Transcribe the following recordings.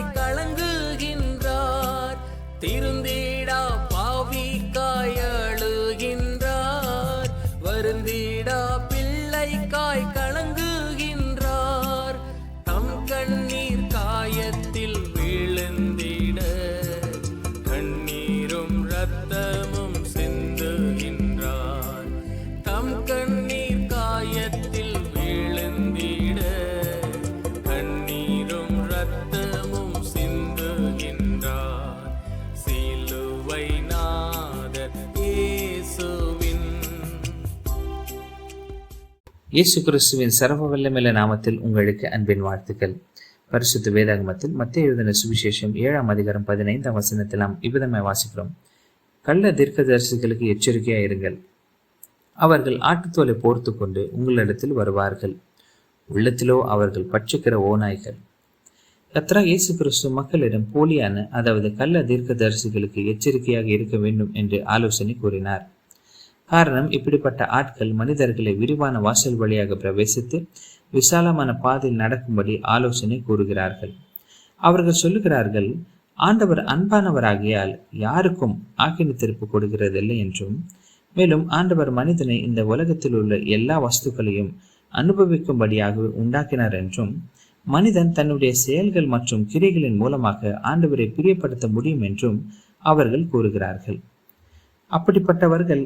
கலங்குகின்றார். திருந்தே இயேசு கிறிஸ்துவின் சரவ வல்லமல்ல நாமத்தில் உங்களுக்கு அன்பின் வாழ்த்துக்கள். பரிசுத்த வேதாகமத்தில் மத்திய எழுதின சுவிசேஷம் ஏழாம் அதிகாரம் பதினைந்தாம் வசனத்தில் நாம் இவ்விதமாய் வாசிக்கிறோம். கள்ள தீர்க்க தீர்க்கதரிசிகளுக்கு எச்சரிக்கையாக இருங்கள். அவர்கள் ஆட்டுத்தோலை போர்த்து கொண்டு உங்களிடத்தில் வருவார்கள். உள்ளத்திலோ அவர்கள் பட்சிக்கிற ஓநாய்கள். கத்ரா இயேசு கிறிஸ்து மக்களிடம் போலியான அதாவது கள்ள தீர்க்கதரிசிகளுக்கு எச்சரிக்கையாக இருக்க வேண்டும் என்று ஆலோசனை கூறினார். காரணம் இப்படிப்பட்ட ஆட்கள் மனிதர்களை விரிவான வாசல் வழியாக பிரவேசித்து விசாலமான பாதையில் நடக்கும்படி ஆலோசனை கூறுகிறார்கள். அவர்கள் சொல்லுகிறார்கள் ஆண்டவர் அன்பானவராகியால் யாருக்கும் ஆக்கினி திருப்பு கொடுக்கிறதில்லை என்றும் மேலும் ஆண்டவர் மனிதனை இந்த உலகத்தில் உள்ள எல்லா வஸ்துக்களையும் அனுபவிக்கும்படியாகவே உண்டாக்கினார் என்றும் மனிதன் தன்னுடைய செயல்கள் மற்றும் கிரைகளின் மூலமாக ஆண்டவரை பிரியப்படுத்த முடியும் என்றும் அவர்கள் கூறுகிறார்கள். அப்படிப்பட்டவர்கள்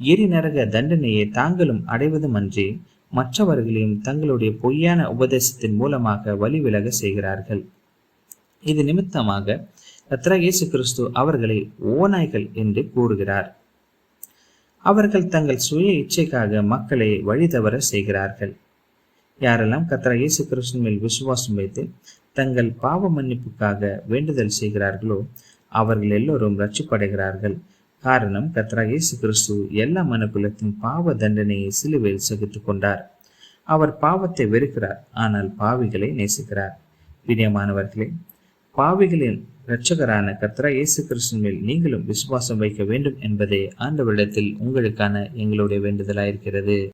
எரிநரக தண்டனையை தாங்களும் அடைவதுமன்றி மற்றவர்களையும் தங்களுடைய பொய்யான உபதேசத்தின் மூலமாக வழிவிலக செய்கிறார்கள். இது நிமித்தமாக கத்ரா இயேசு கிறிஸ்து அவர்களை ஓநாய்கள் என்று கூறுகிறார். அவர்கள் தங்கள் சுய இச்சைக்காக மக்களை வழி தவற செய்கிறார்கள். யாரெல்லாம் கத்ரா இயேசு கிறிஸ்தன் மேல் விசுவாசம் வைத்து தங்கள் பாவ மன்னிப்புக்காக வேண்டுதல் செய்கிறார்களோ அவர்கள் எல்லோரும் ரட்சிப்படைகிறார்கள் காரணம் கத்ரா இயேசு கிறிஸ்து எல்லா மனுக்குலத்தின் பாவ தண்டனையை சிலுவையில் சகித்துக் கொண்டார். அவர் பாவத்தை வெறுக்கிறார் ஆனால் பாவிகளை நேசிக்கிறார். பிரியமானவர்களே பாவிகளின் இரட்சகரான கத்ரா இயேசு கிறிஸ்தன் மேல் நீங்களும் விசுவாசம் வைக்க வேண்டும் என்பதே ஆண்டவரிடத்தில் உங்களுக்கான எங்களுடைய வேண்டுதலாயிருக்கிறது.